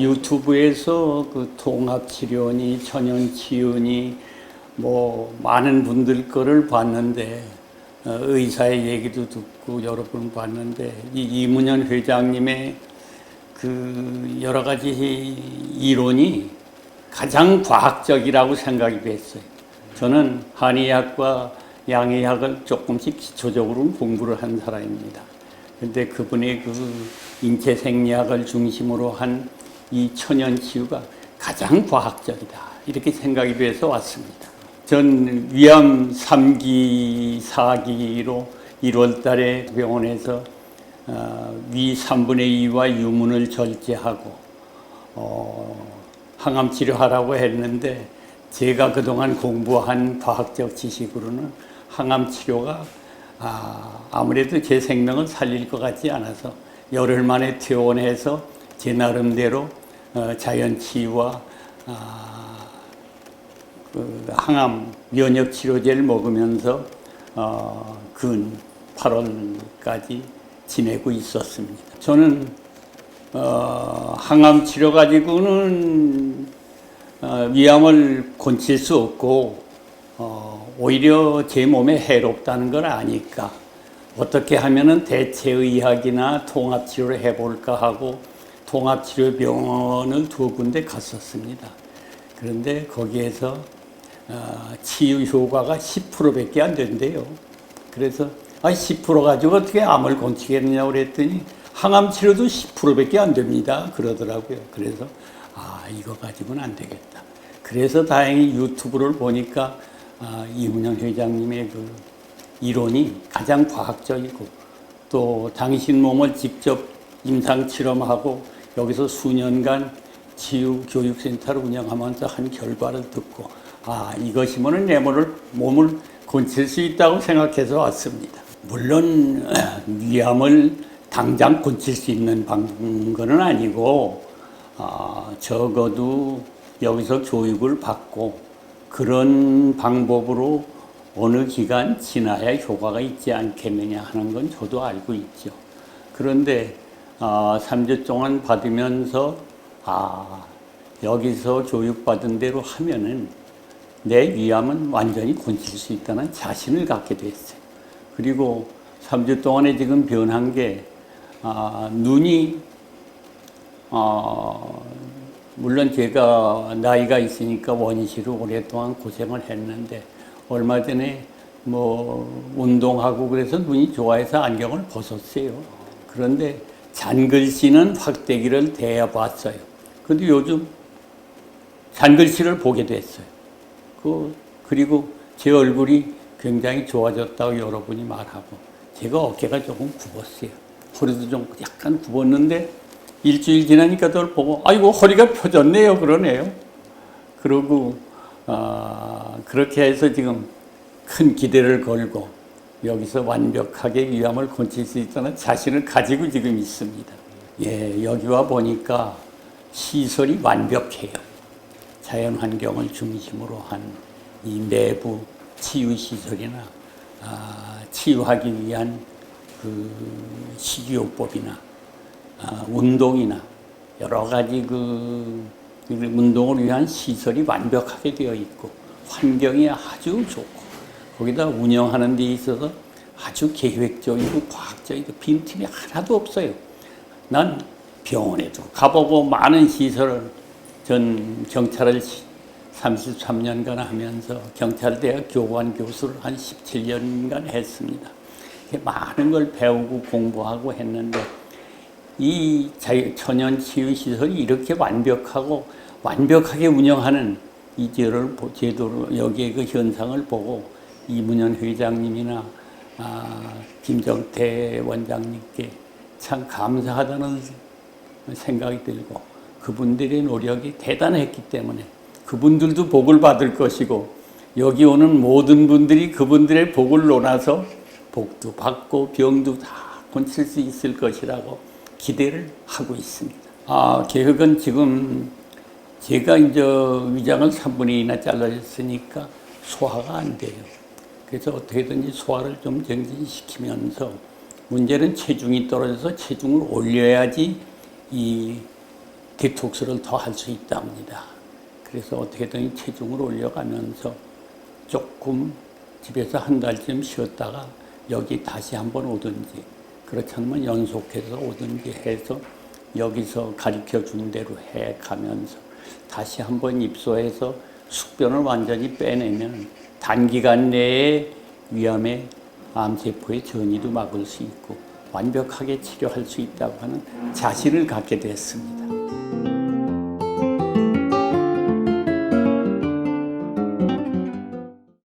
유튜브에서 그 통합치료니 천연치유니 뭐 많은 분들 거를 봤는데 어, 의사의 얘기도 듣고 여러 번 봤는데 이 이문현 회장님의 그 여러 가지 이론이 가장 과학적이라고 생각이 됐어요. 저는 한의학과 양의학을 조금씩 기초적으로 공부를 한 사람입니다. 근데 그분의 그 인체 생리학을 중심으로 한 이 천연 치유가 가장 과학적이다. 이렇게 생각이 돼서 왔습니다. 전 위암 3기, 4기로 1월 달에 병원에서 어, 위 3분의 2와 유문을 절제하고 어, 항암 치료하라고 했는데 제가 그동안 공부한 과학적 지식으로는 항암 치료가 아, 아무래도 제 생명을 살릴 것 같지 않아서 열흘 만에 퇴원해서 제 나름대로 어, 자연 치유와 아, 그 항암 면역 치료제를 먹으면서 어, 근 8월까지 지내고 있었습니다. 저는 어, 항암 치료 가지고는 어, 위암을 고칠 수 없고 어, 오히려 제 몸에 해롭다는 걸 아니까 어떻게 하면은 대체 의학이나 통합 치료를 해볼까 하고 통합치료병원을 두 군데 갔었습니다. 그런데 거기에서 어, 치유 효과가 10%밖에 안 된대요. 그래서 아, 10% 가지고 어떻게 암을 고치겠느냐고 그랬더니 항암 치료도 10%밖에 안 됩니다. 그러더라고요. 그래서 아, 이거 가지고는 안 되겠다. 그래서 다행히 유튜브를 보니까 아, 이문영 회장님의 그 이론이 가장 과학적이고 또 당신 몸을 직접 임상 실험하고 여기서 수년간 치유 교육센터를 운영하면서 한 결과를 듣고 아 이것이면은 내 몸을 몸을 고칠 수 있다고 생각해서 왔습니다. 물론 위암을 당장 고칠 수 있는 방법은 아니고 아, 적어도 여기서 교육을 받고 그런 방법으로 어느 기간 지나야 효과가 있지 않겠느냐 하는 건 저도 알고 있죠. 그런데 아, 3주 동안 받으면서 아, 여기서 교육받은 대로 하면은 내 위암은 완전히 고칠 수 있다는 자신을 갖게 됐어요. 그리고 3주 동안에 지금 변한 게 아, 눈이 어, 물론 제가 나이가 있으니까 원시로 오랫동안 고생을 했는데 얼마 전에 뭐 운동하고 그래서 눈이 좋아해서 안경을 벗었어요. 그런데 잔글씨는 확대기를 대어봤어요. 근데 요즘 잔글씨를 보게 됐어요. 그 그리고 제 얼굴이 굉장히 좋아졌다고 여러분이 말하고 제가 어깨가 조금 굽었어요. 허리도 좀 약간 굽었는데 일주일 지나니까 그걸 보고 아이고 허리가 펴졌네요 그러네요. 그러고 아, 그렇게 해서 지금 큰 기대를 걸고 여기서 완벽하게 위암을 고칠 수 있다는 자신을 가지고 지금 있습니다. 예, 여기 와 보니까 시설이 완벽해요. 자연 환경을 중심으로 한 이 내부 치유 시설이나 아, 치유하기 위한 그 식이요법이나 아, 운동이나 여러 가지 그 운동을 위한 시설이 완벽하게 되어 있고 환경이 아주 좋고 거기다 운영하는 데 있어서 아주 계획적이고 과학적이고 빈틈이 하나도 없어요. 난 병원에도 가보고 많은 시설을 전 경찰을 33년간 하면서 경찰대학 교관 교수를 한 17년간 했습니다. 많은 걸 배우고 공부하고 했는데 이 천연 치유 시설이 이렇게 완벽하고 완벽하게 운영하는 이 제도를, 제도를 여기에 그 현상을 보고 이문현 회장님이나 아, 김정태 원장님께 참 감사하다는 생각이 들고 그분들의 노력이 대단했기 때문에 그분들도 복을 받을 것이고 여기 오는 모든 분들이 그분들의 복을 논아서 복도 받고 병도 다 고칠 수 있을 것이라고 기대를 하고 있습니다. 아, 계획은 지금 제가 이제 위장을 3분의 2나 잘라졌으니까 소화가 안 돼요. 그래서 어떻게든 지 소화를 좀 정진시키면서 문제는 체중이 떨어져서 체중을 올려야지 이 디톡스를 더 할 수 있답니다. 그래서 어떻게든 체중을 올려가면서 조금 집에서 한 달쯤 쉬었다가 여기 다시 한번 오든지 그렇지 않으면 연속해서 오든지 해서 여기서 가르쳐 준 대로 해 가면서 다시 한번 입소해서 숙변을 완전히 빼내면 단기간 내에 위암의 암세포의 전이도 막을 수 있고 완벽하게 치료할 수 있다고 하는 자신을 갖게 됐습니다.